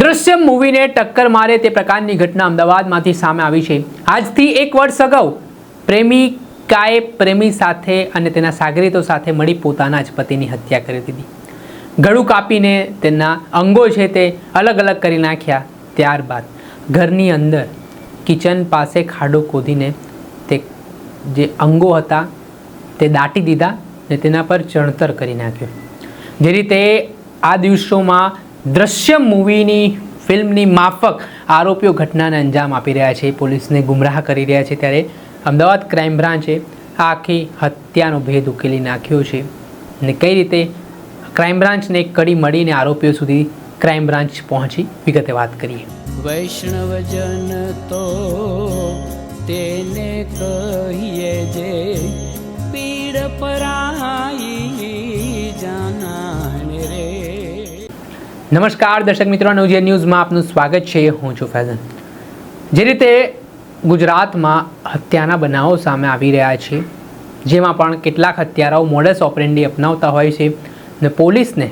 દૃશ્યમ મૂવીને ટક્કર મારે તે પ્રકારની ઘટના અમદાવાદમાંથી સામે આવી છે. આજથી એક વર્ષ અગાઉ પ્રેમિકાએ પ્રેમી સાથે અને તેના સાગરીતો સાથે મળી પોતાના જ પતિની હત્યા કરી દીધી. ગળું કાપીને તેના અંગો છે તે અલગ અલગ કરી નાખ્યા ત્યારબાદ ઘરની અંદર કિચન પાસે ખાડો ખોદીને તે જે અંગો હતા તે દાટી દીધા ને તેના પર ચણતર કરી નાખ્યું. જે રીતે આ દિવસોમાં દ્રશ્યમ મૂવીની ફિલ્મની માફક આરોપીઓ ઘટનાને અંજામ આપી રહ્યા છે. પોલીસને ગુમરાહ કરી રહ્યા છે ત્યારે અમદાવાદ ક્રાઇમ બ્રાન્ચે આખી હત્યાનો ભેદ ઉકેલી નાખ્યો છે. અને કઈ રીતે ક્રાઇમ બ્રાન્ચને કડી મળીને આરોપીઓ સુધી ક્રાઇમ બ્રાન્ચ પહોંચી, વિગતે વાત કરીએ. વૈષ્ણવજન તો તેને કહીએ જે પીડ પરાઈ નમસ્કાર, દર્શક મિત્રો નવજીવન ન્યૂઝમાં આપનું સ્વાગત છે. હું છું ફૈઝન જે રીતે ગુજરાતમાં હત્યાના બનાવો સામે આવી રહ્યા છે, જેમાં પણ કેટલાક હત્યારાઓ મોડસ ઓપરેન્ડી અપનાવતા હોય છે ને પોલીસને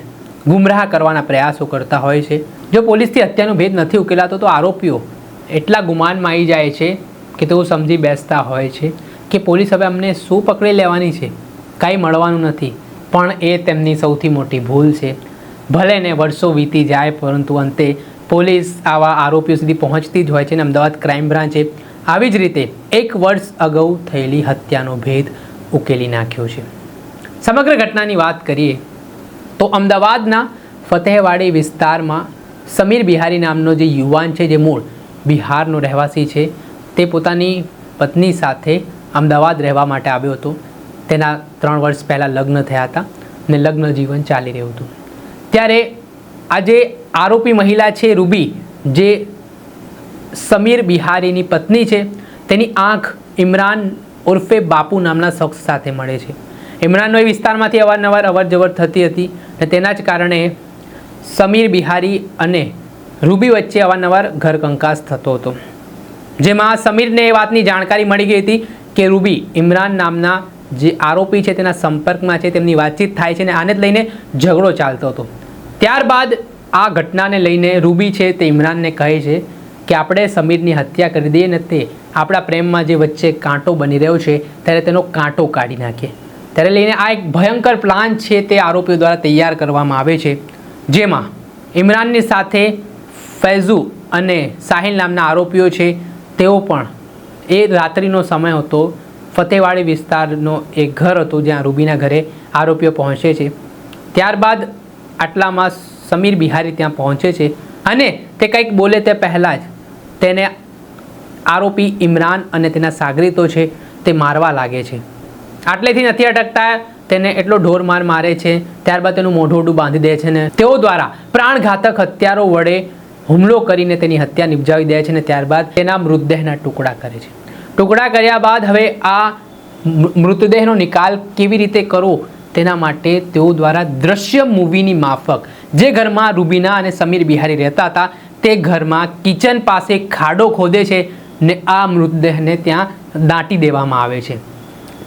ગુમરાહ કરવાના પ્રયાસો કરતા હોય છે. જો પોલીસથી હત્યાનો ભેદ નથી ઉકેલાતો, તો આરોપીઓ એટલા ગુમાનમાં આવી જાય છે કે તેઓ સમજી બેસતા હોય છે કે પોલીસ હવે અમને શું પકડી લેવાની છે? કાંઈ મળવાનું નથી. પણ એ તેમની સૌથી મોટી ભૂલ છે. ભલે ને વર્ષો વીતી જાય, પરંતુ અંતે પોલીસ આવા આરોપીઓ સુધી પહોંચતી જ હોય છે અને અમદાવાદ ક્રાઇમ બ્રાન્ચે આવી જ રીતે એક વર્ષ અગાઉ થયેલી હત્યાનો ભેદ ઉકેલી નાખ્યો છે. સમગ્ર ઘટનાની વાત કરીએ તો અમદાવાદના ફતેહવાડી વિસ્તારમાં સમીર બિહારી નામનો જે યુવાન છે, જે મૂળ બિહારનો રહેવાસી છે, તે પોતાની પત્ની સાથે અમદાવાદ રહેવા માટે આવ્યો હતો. તેના ત્રણ વર્ષ પહેલાં લગ્ન થયા હતા ને લગ્ન જીવન ચાલી રહ્યું હતું. ત્યારે આજે આરોપી મહિલા છે રૂબી, જે સમીર બિહારીની પત્ની છે, તેની આંખ ઇમરાન ઉર્ફે બાપુ નામના શખ્સ સાથે મળે છે. ઇમરાનનો એ વિસ્તારમાંથી અવારનવાર અવર જવર થતી હતી અને તેના જ કારણે સમીર બિહારી અને રૂબી વચ્ચે અવારનવાર ઘર કંકાસ થતો હતો. જેમાં સમીરને એ વાતની જાણકારી મળી ગઈ હતી કે રૂબી ઇમરાન નામના જે આરોપી છે તેના સંપર્કમાં છે, તેમની વાતચીત થાય છે અને આને જ લઈને ઝઘડો ચાલતો હતો. ત્યારબાદ આ ઘટનાને લઈને રૂબી છે તે ઇમરાનને કહે છે કે આપણે સમીરની હત્યા કરી દઈએ ને તે આપણા પ્રેમમાં જે વચ્ચે કાંટો બની રહ્યો છે, ત્યારે તેનો કાંટો કાઢી નાખીએ. ત્યારે લઈને આ એક ભયંકર પ્લાન છે તે આરોપીઓ દ્વારા તૈયાર કરવામાં આવે છે, જેમાં ઇમરાનની સાથે ફૈઝુ અને સાહિલ નામના આરોપીઓ છે, તેઓ પણ એ રાત્રિનો સમય હતો, ફતેવાડી વિસ્તારનો એક ઘર હતો જ્યાં રૂબીના ઘરે આરોપીઓ પહોંચે છે. ત્યારબાદ આટલામાં સમીર બિહારી ત્યાં પહોંચે છે અને તે કંઈક બોલે તે પહેલાં જ તેને આરોપી ઇમરાન અને તેના સાગરીતો છે તે મારવા લાગે છે. આટલેથી નથી અટકતા, તેને એટલો ઢોર માર છે, ત્યારબાદ તેનું મોઢોડું બાંધી દે છે ને તેઓ દ્વારા પ્રાણઘાતક હત્યારો વડે હુમલો કરીને તેની હત્યા નિપજાવી દે છે ને ત્યારબાદ તેના મૃતદેહના ટુકડા કરે છે. ટુકડા કર્યા બાદ હવે આ મૃતદેહનો નિકાલ કેવી રીતે કરવો તેના માટે તેઓ દ્વારા દ્રશ્ય મૂવીની માફક. જે ઘરમાં રૂબીના અને સમીર બિહારી રહેતા હતા, તે ઘરમાં કિચન પાસે ખાડો ખોદે છે ને આ મૃતદેહને ત્યાં દાટી દેવામાં આવે છે.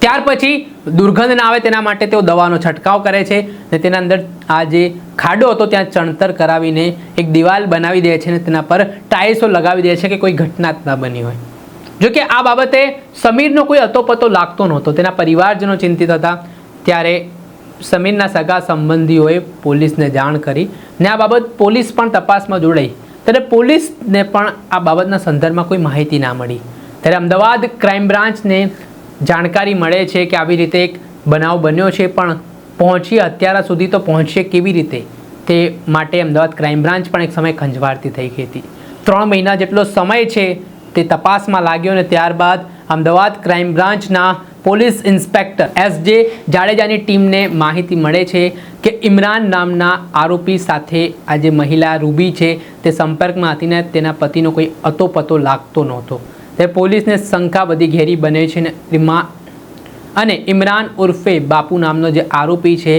ત્યાર પછી દુર્ગંધ ના આવે તેના માટે તેઓ દવાનો છંટકાવ કરે છે ને તેના અંદર આ જે ખાડો હતો ત્યાં ચણતર કરાવીને એક દિવાલ બનાવી દે છે ને તેના પર ટાઇલ્સો લગાવી દે છે કે કોઈ ઘટના ના બની હોય. જો કે આ બાબતે સમીરનો કોઈ અતોપતો લાગતો નહોતો. તેના પરિવારજનો ચિંતિત હતા. ત્યારે સમીરના સગા સંબંધીઓએ પોલીસને જાણ કરી ને આ બાબત પોલીસ પણ તપાસમાં જોડાઈ. ત્યારે પોલીસને પણ આ બાબતના સંદર્ભમાં કોઈ માહિતી ના મળી. ત્યારે અમદાવાદ ક્રાઇમ બ્રાન્ચને જાણકારી મળે છે કે આવી રીતે એક બનાવ બન્યો છે, પણ પહોંચી અત્યાર સુધી તો પહોંચશે કેવી રીતે? તે માટે અમદાવાદ ક્રાઇમ બ્રાન્ચ પણ એક સમય ખંજવાળતી થઈ ગઈ હતી. ત્રણ મહિના જેટલો સમય છે તે તપાસમાં લાગ્યો અને ત્યારબાદ અમદાવાદ ક્રાઇમ બ્રાન્ચના પોલીસ ઇન્સ્પેક્ટર એસ જે જાડેજાની ટીમને માહિતી મળે છે કે ઇમરાન નામના આરોપી સાથે આ જે મહિલા રૂબી છે, તે સંપર્કમાં હતી ને તેના પતિનો કોઈ અતોપતો લાગતો નહોતો. તે પોલીસને શંકા બધી ઘેરી બને છે ને એમાં અને ઇમરાન ઉર્ફે બાપુ નામનો જે આરોપી છે,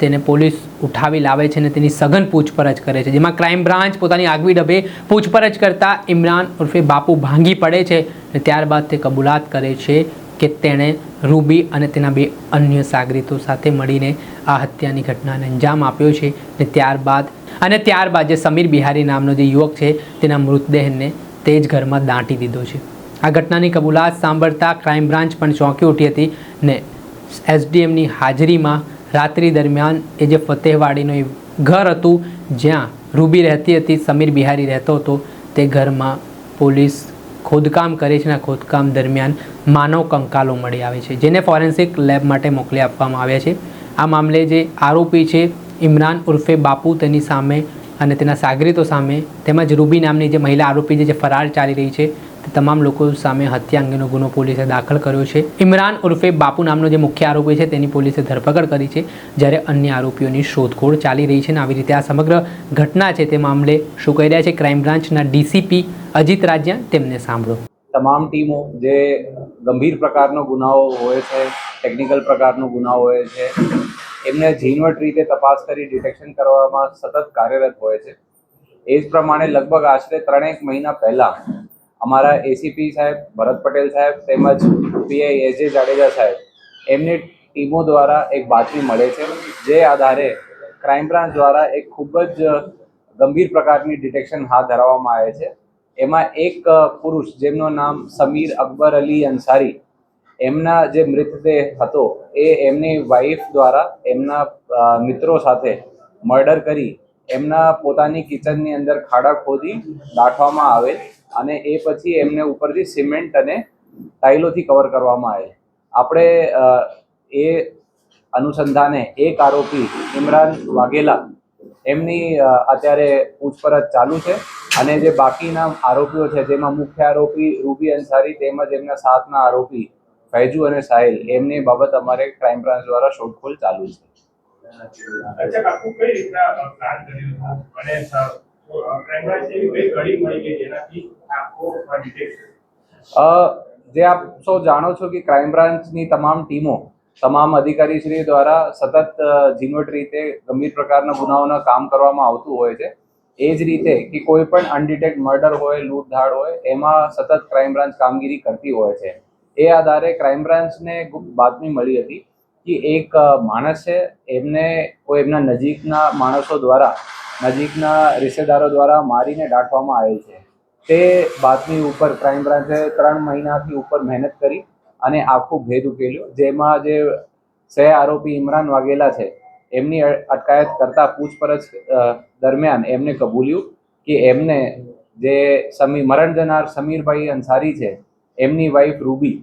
તેને પોલીસ ઉઠાવી લાવે છે અને તેની સઘન પૂછપરછ કરે છે. જેમાં ક્રાઇમ બ્રાન્ચ પોતાની આગવી ડબે પૂછપરછ કરતાં ઇમરાન ઉર્ફે બાપુ ભાંગી પડે છે અને ત્યારબાદ તે કબૂલાત કરે છે કે તેણે રૂબી અને તેના બે અન્ય સાગરીતો સાથે મળીને આ હત્યાની ઘટનાને અંજામ આપ્યો છે ને ત્યારબાદ અને ત્યારબાદ જે સમીર બિહારી નામનો જે યુવક છે તેના મૃતદેહને તે જ ઘરમાં દાંટી દીધો છે. આ ઘટનાની કબૂલાત સાંભળતા ક્રાઇમ બ્રાન્ચ પણ ચોંકી ઉઠી હતી ને એસડીએમની હાજરીમાં રાત્રિ દરમિયાન એ જે ફતેહવાડીનું એ ઘર હતું જ્યાં રૂબી રહેતી હતી, સમીર બિહારી રહેતો હતો, તે ઘરમાં પોલીસ ખોદકામ કરે છે અને ખોદકામ દરમિયાન માનવ કંકાલો મળી આવે છે, જેને ફોરેન્સિક લેબ માટે મોકલી આપવામાં આવ્યા છે. આ મામલે જે આરોપી છે, ઇમરાન ઉર્ફે બાપુ તેની સામે અને તેના સાગરીતો સામે તેમજ રૂબી નામની જે મહિલા આરોપી જે ફરાર ચાલી રહી છે, તે તમામ લોકો સામે હત્યા અંગેનો ગુનો પોલીસે દાખલ કર્યો છે. ઇમરાન ઉર્ફે બાપુ નામનો જે મુખ્ય આરોપી છે, તેની પોલીસે ધરપકડ કરી છે, જ્યારે અન્ય આરોપીઓની શોધખોળ ચાલી રહી છે અને આવી રીતે આ સમગ્ર ઘટના છે, તે મામલે શું કહી રહ્યા છે, ક્રાઇમ બ્રાન્ચના ડીસીપી અજીત રાજ્યા, તેમને સાંભળો. તમામ ટીમો જે ગંભીર પ્રકારનો ગુનાઓ હોય છે ટેકનિકલ પ્રકારનો ગુનાઓ હોય છે, એમને ઝીણવટ રીતે તપાસ કરી ડિટેક્શન કરવામાં સતત કાર્યરત હોય છે. એ જ પ્રમાણે લગભગ આશરે ત્રણેક મહિના પહેલાં અમારા એસીપી સાહેબ, ભરત પટેલ સાહેબ તેમજ પીઆઈ એસ જે જાડેજા સાહેબ, એમની ટીમો દ્વારા એક બાતમી મળે છે, જે આધારે ક્રાઇમ બ્રાન્ચ દ્વારા એક ખૂબ જ ગંભીર પ્રકારની ડિટેક્શન હાથ ધરવામાં આવે છે. એમાં એક પુરુષ જેમનું નામ સમીર અકબર અલી અંસારી, એમના જે મૃતદેહ હતો એ એમની વાઈફ દ્વારા એમના મિત્રો સાથે મર્ડર કરી એમના પોતાની કિચનની અંદર ખાડા ખોદી દાટવામાં આવે અને એ પછી એમને ઉપરથી સિમેન્ટ અને ટાઇલોથી કવર કરવામાં આવે આપણે એ અનુસંધાને એક આરોપી ઇમરાન વાઘેલા એમની અત્યારે પૂછપરછ ચાલુ છે અને જે બાકીના આરોપીઓ છે જેમાં મુખ્ય આરોપી રૂબી અંસારી તેમજ એમના સાથના આરોપી ફૈજુ અને સાહિલ એમની બાબત અમારે ક્રાઇમ બ્રાન્ચ દ્વારા શોધખોળ ચાલુ છે. જે આપ સૌ જાણો છો કે ક્રાઇમ બ્રાન્ચની તમામ ટીમો તમામ અધિકારીશ્રી દ્વારા સતત ઝીણવટ રીતે ગંભીર પ્રકારના ગુનાઓના કામ કરવામાં આવતું હોય છે. એ જ રીતે કે કોઈ પણ અનડિટેક્ટ મર્ડર હોય, લૂંટધાડ હોય, એમાં સતત ક્રાઇમ બ્રાન્ચ કામગીરી કરતી હોય છે. એ આધારે ક્રાઇમ બ્રાન્ચને બાતમી મળી હતી કે એક માણસ છે. એમને કોઈ એમના નજીકના માણસો દ્વારા, નજીકના રિશ્તેદારો દ્વારા મારીને દાટવામાં આવેલ છે. તે બાતમી ઉપર ક્રાઇમ બ્રાન્ચે ત્રણ મહિનાથી ઉપર મહેનત કરી અને આખું ભેદ ઉકેલ્યો. જેમાં જે સહ આરોપી ઇમરાન વાઘેલા છે, એમની અટકાયત કરતા પૂછપરછ દરમિયાન એમને કબૂલ્યું કે એમને જે સમી, મરણ જનાર સમીરભાઈ અંસારી છે, એમની વાઈફ રૂબી,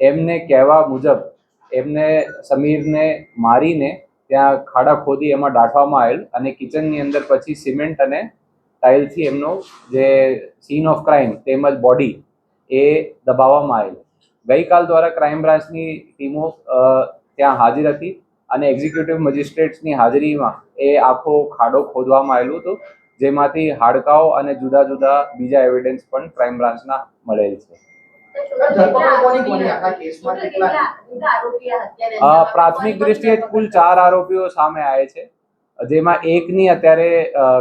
એમને કહેવા મુજબ એમને સમીરને મારીને ત્યાં ખાડા ખોદી એમાં દાટવામાં આવેલ અને કિચનની અંદર પછી સિમેન્ટ અને ટાઇલથી એમનો જે સીન ઓફ ક્રાઇમ તેમજ બોડી એ દબાવવામાં આવેલ. ગઈકાલ દ્વારા ક્રાઇમ બ્રાન્ચની ટીમો ત્યાં હાજર હતી અને એક્ઝિક્યુટિવ મજિસ્ટ્રેટ્સની હાજરીમાં એ આખો ખાડો ખોદવામાં આવેલું હતું, જેમાંથી હાડકાઓ અને જુદા જુદા બીજા એવિડન્સ પણ ક્રાઇમ બ્રાન્ચના મળેલ છે. પ્રાથમિક દ્રષ્ટિએ કુલ ચાર આરોપીઓ સામે આવે છે, જેમાં એકની અત્યારે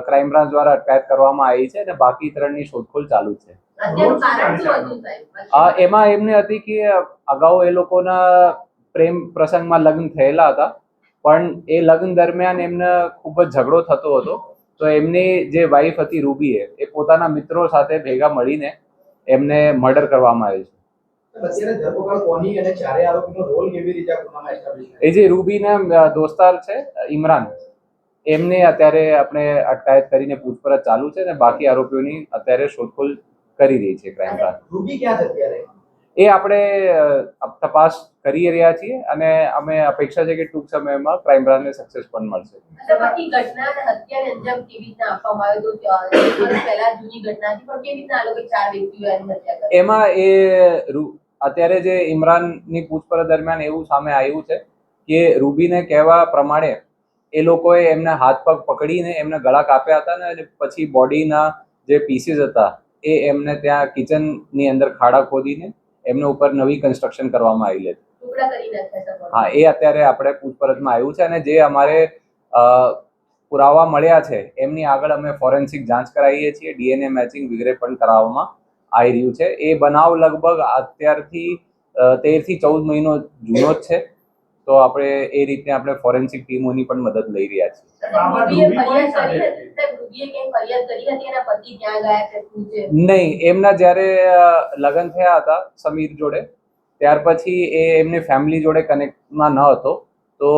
ક્રાઇમ બ્રાન્ચ દ્વારા અટકાયત કરવામાં આવી છે અને બાકી ત્રણની શોધખોળ ચાલુ છે. એમાં એમને હતી કે અગાઉ એ લોકોના પ્રેમ પ્રસંગમાં લગ્ન થયેલા હતા પણ એ લગ્ન દરમિયાન એમને ખૂબ જ ઝઘડો થતો હતો. તો એમની જે વાઈફ હતી રૂબીએ એ પોતાના મિત્રો સાથે ભેગા મળીને એમને મર્ડર કરવામાં આવ્યું છે. અત્યારે ધરપકડ કોની અને ચારે આરોપીનો રોલ કેવી રીતે આ ગુનામાં એસ્ટાબ્લિશ એ જે રૂબીના દોસ્તાર છે ઇમરાન એમને અત્યારે આપણે અટકાયત કરીને પૂછપરછ ચાલુ છે અને બાકી આરોપીઓની અત્યારે શોધખોળ કરી રહી છે ક્રાઇમ બ્રાન્ચ રૂબી ક્યાં છે અત્યારે? એ આપણે તપાસ કરી રહ્યા છીએ અને અમે અપેક્ષા છે કે ટૂંક સમયમાં ક્રાઇમ બ્રાન્ચને સક્સેસ પણ મળશે. બાકી ઘટના અને અંજામ કેવી રીતના આપવામાં આવ્યો તો અ, એક વર્ષ પહેલા જૂની ઘટના પણ કેવી રીતના આ લોકો ચાર વ્યક્તિઓ એની હત્યા કરી? એમાં એ અત્યારે જે ઇમરાનની પૂછપરછ દરમિયાન એવું સામે આવ્યું છે કે રૂબીને કહેવા પ્રમાણે એ લોકોએ એમના હાથ પગ પકડીને એમને ગળા કાપ્યા હતા ને પછી બોડીના જે પીસીસ હતા એ એમને ત્યાં કિચનની અંદર ખાડા ખોદીને એમને ઉપર નવી કન્સ્ટ્રક્શન કરવામાં આવી હતી. હતા હા એ અત્યારે આપણે પૂછપરછમાં આવ્યું છે અને જે અમારે પુરાવા મળ્યા છે એમની આગળ અમે ફોરેન્સિક જાંચ કરાવીએ છીએ ડીએનએ મેચિંગ વગેરે પણ કરાવવામાં આવી રહ્યું છે. એ બનાવ લગભગ અત્યારથી તેરથી ચૌદ મહિનો જૂનો જ છે. તો આપણે એ રીતે આપણે ફોરેન્સિક ટીમોની પણ મદદ લઈ રહ્યા છીએ. નહીં એમના જ્યારે લગ્ન થયા હતા સમીર જોડે ત્યાર પછી એ એમની ફેમિલી જોડે કનેક્ટમાં ન હતો. તો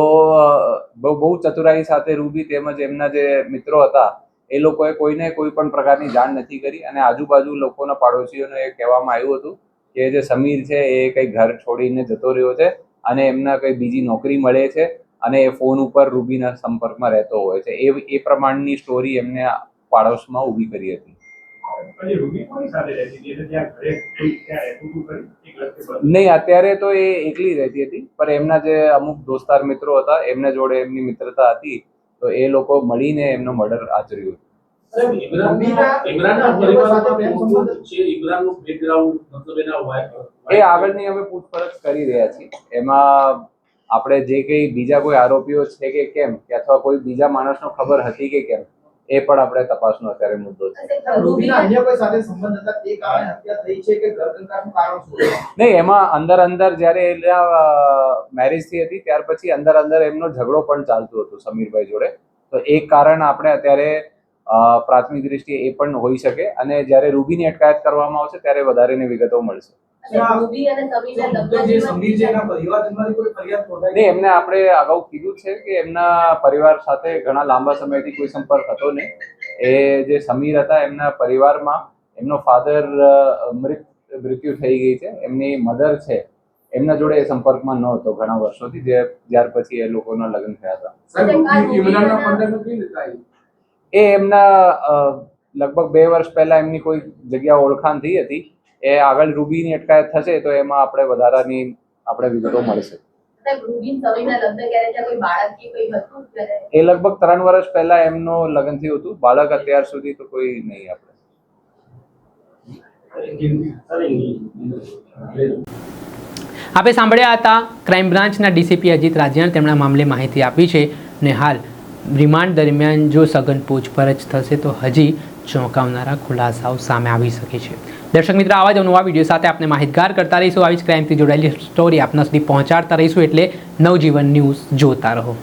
બહુ બહુ ચતુરાઈ સાથે રૂબી તેમજ એમના જે મિત્રો હતા એ લોકોએ કોઈને કોઈ પણ પ્રકારની જાણ નથી કરી અને આજુબાજુ લોકોના પાડોશીઓને એ કહેવામાં આવ્યું હતું કે જે સમીર છે એ કંઈ ઘર છોડીને જતો રહ્યો છે. અને એમના કંઈ બીજી નોકરી મળે છે અને એ ફોન ઉપર રૂબીના સંપર્કમાં રહેતો હોય છે. એ એ પ્રમાણની સ્ટોરી એમને પાડોશમાં ઊભી કરી હતી. હતી? હતું. નહીં અત્યારે તો એ એકલી રહેતી હતી પણ એમના જે અમુક દોસ્તાર મિત્રો હતા એમના જોડે એમની મિત્રતા હતી તો એ લોકો મળીને એમનો મર્ડર આચર્યું રૂબીના- એ આગળની અમે પૂછપરછ કરી રહ્યા છીએ. એમાં આપણે જે કંઈ બીજા કોઈ આરોપીઓ છે કે કેમ કે અથવા કોઈ બીજા માણસનો ખબર હતી કે કેમ એ પણ આપણે તપાસનો અત્યારે મુદ્દો છે. સાહેબ, રૂબીના રૂબીના અન્ય કોઈ સાથે સંબંધ હતા? તે કારણે હત્યા થઈ છે કે ઘરકંકાળનું કારણ શું છે? નહીં એમાં અંદર અંદર જ્યારે એના મેરેજ થઈ હતી ત્યાર પછી અંદર અંદર એમનો ઝઘડો પણ ચાલતું હતું સમીરભાઈ જોડે. તો એક કારણ આપણે અત્યારે પ્રાથમિક દ્રષ્ટિએ એ પણ હોઈ શકે અને જ્યારે રૂબીની અટકાયત કરવામાં આવશે ત્યારે વધારેની વિગતો મળશે. નહીં એમને આપણે અગાઉ કીધું છે કે એમના પરિવાર સાથે ઘણા લાંબા સમયથી કોઈ સંપર્ક હતો નહીં. એ જે સમીર હતા એમના પરિવારમાં એમનો ફાધર મૃત મૃત્યુ થઈ ગઈ છે. એમની મધર છે. એમના જોડે એ સંપર્કમાં ન હતો ઘણા વર્ષોથી જે ત્યાર પછી એ લોકોના લગ્ન થયા હતા. એ એમના લગભગ બે વર્ષ પહેલા એમની કોઈ જગ્યા ઓળખાણ થઈ હતી. એ આગળ રૂબીની અટકાયત થશે તો એમાં આપણે વધારાની આપણે વિગતો મળશે એ લગભગ ત્રણ વર્ષ પહેલા એમનો લગ્ન થયું હતું. બાળક અત્યાર સુધી તો કોઈ નહીં આપણે. આપે સાંભળ્યા હતા ક્રાઇમ બ્રાન્ચના ડીસીપી અજીત રાજ્યાને તેમના મામલે માહિતી આપી છે ને હાલ રિમાન્ડ દરમિયાન જો સઘન પૂછપરછ થશે તો હજી ચોંકાવનારા ખુલાસાઓ સામે આવી શકે છે. દર્શક મિત્રો, આવા જ નવા વીડિયો સાથે આપણે માહિતગાર કરતા રહીશું. આવી જ ક્રાઇમથી જોડાયેલી સ્ટોરી આપના સુધી પહોંચાડતા રહીશું એટલે નવજીવન ન્યૂઝ જોતા રહો.